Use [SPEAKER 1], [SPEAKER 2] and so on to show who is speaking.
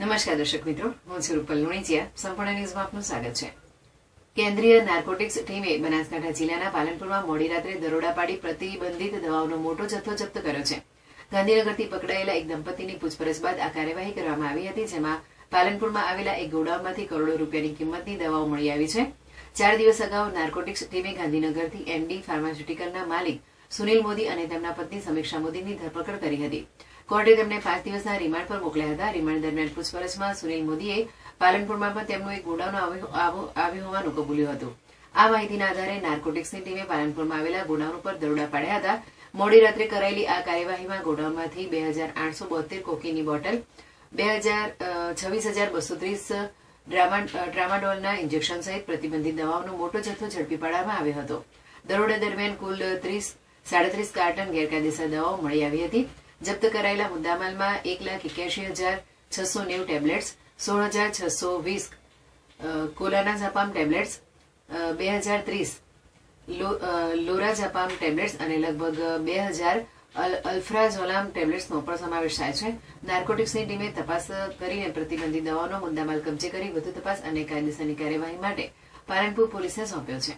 [SPEAKER 1] નમસ્કાર દર્શક મિત્રો, હું છું રૂપલ લુણીચિયા સંપૂર્ણ ન્યૂઝમાં આપનું સ્વાગત છે. કેન્દ્રીય નાર્કોટિક્સ ટીમે બનાસકાંઠા જિલ્લાના પાલનપુરમાં મોડી રાત્રે દરોડા પાડી પ્રતિબંધિત દવાઓનો મોટો જથ્થો જપ્ત કર્યો છે. ગાંધીનગરથી પકડાયેલા એક દંપતીની પૂછપરછ બાદ આ કાર્યવાહી કરવામાં આવી હતી, જેમાં પાલનપુરમાં આવેલા એક ગોડાઉનમાંથી કરોડો રૂપિયાની કિંમતની દવાઓ મળી આવી છે. ચાર દિવસ અગાઉ નાર્કોટિક્સ ટીમે ગાંધીનગરથી એમડી ફાર્માસ્યુટિકલના માલિક સુનિલ મોદી અને તેમના પત્ની સમીક્ષા મોદીની ધરપકડ કરી હતી. કોર્ટે તેમને પાંચ દિવસના રિમાન્ડ પર મોકલ્યા હતા. રિમાન્ડ દરમિયાન પૂછપરછમાં સુનિલ મોદીએ પાલનપુરમાં પણ તેમનું એક ગોડાઉન આવ્યું હોવાનું કબૂલ્યું હતું. આ માહિતીના આધારે નાર્કોટિક્સની ટીમે પાલનપુરમાં આવેલા ગોડાઉન ઉપર દરોડા પાડ્યા હતા. મોડી રાત્રે કરાયેલી આ કાર્યવાહીમાં ગોડાઉનમાંથી બે હજાર આઠસો બોતેર કોકીની બોટલ, બે હજાર છવ્વીસ હજાર બસો ત્રીસ ડ્રામાડોલના ઇન્જેક્શન સહિત પ્રતિબંધિત દવાઓનો મોટો જથ્થો ઝડપી પાડવામાં આવ્યો હતો. દરોડા દરમિયાન કુલ ત્રીસ સાડત્રીસ કાર્ટન ગેરકાયદેસર દવાઓ મળી આવી હતી. જપ્ત કરાયેલા મુદ્દામાલમાં એક લાખ એક્યાસી હજાર છસો નેવું ટેબ્લેટ્સ, સોળ હજાર છસો વીસ કોલાના ઝપામ ટેબ્લેટ્સ બે હજાર ત્રીસ લોરા જાપામ ટેબ્લેટ્સ અને લગભગ બે હજાર અલ્ફ્રાઝોલામ ટેબ્લેટ્સનો પણ સમાવેશ થાય છે. નાર્કોટિક્સની ટીમે તપાસ કરીને પ્રતિબંધિત દવાઓનો મુદ્દામાલ કબજે કરી વધુ તપાસ અને કાયદેસરની કાર્યવાહી માટે પાલનપુર પોલીસને સોંપ્યો છે.